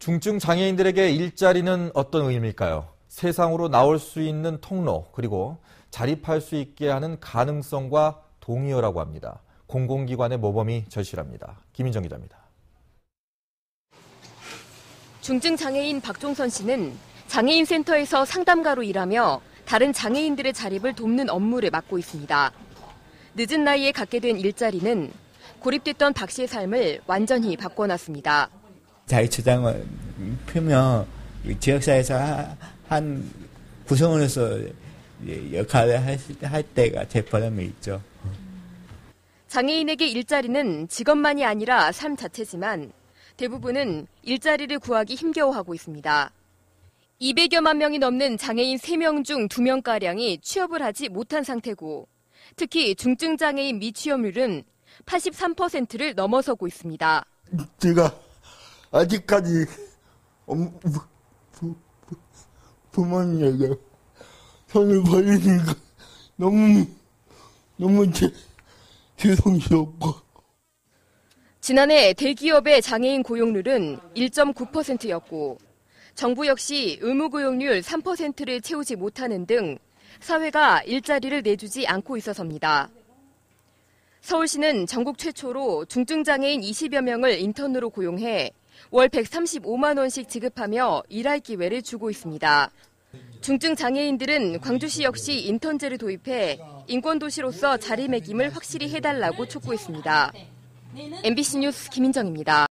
중증 장애인들에게 일자리는 어떤 의미일까요? 세상으로 나올 수 있는 통로, 그리고 자립할 수 있게 하는 가능성과 동의어라고 합니다. 공공기관의 모범이 절실합니다. 김인정 기자입니다. 중증 장애인 박종선 씨는 장애인 센터에서 상담가로 일하며 다른 장애인들의 자립을 돕는 업무를 맡고 있습니다. 늦은 나이에 갖게 된 일자리는 고립됐던 박 씨의 삶을 완전히 바꿔놨습니다. 자기 주장을 펴면 지역사회에서 한 구성원으로서 역할을 할 때가 제 보람이 있죠. 장애인에게 일자리는 직업만이 아니라 삶 자체지만 대부분은 일자리를 구하기 힘겨워하고 있습니다. 200여만 명이 넘는 장애인 3명 중 2명가량이 취업을 하지 못한 상태고 특히 중증 장애인 미취업률은 83%를 넘어서고 있습니다. 제가 아직까지 부모님에게 손을 벌리니까 너무 너무 제, 죄송스럽고 지난해 대기업의 장애인 고용률은 1.9%였고 정부 역시 의무 고용률 3%를 채우지 못하는 등 사회가 일자리를 내주지 않고 있어서입니다. 서울시는 전국 최초로 중증장애인 20여 명을 인턴으로 고용해 월 135만 원씩 지급하며 일할 기회를 주고 있습니다. 중증 장애인들은 광주시 역시 인턴제를 도입해 인권도시로서 자리매김을 확실히 해달라고 촉구했습니다. MBC 뉴스 김인정입니다.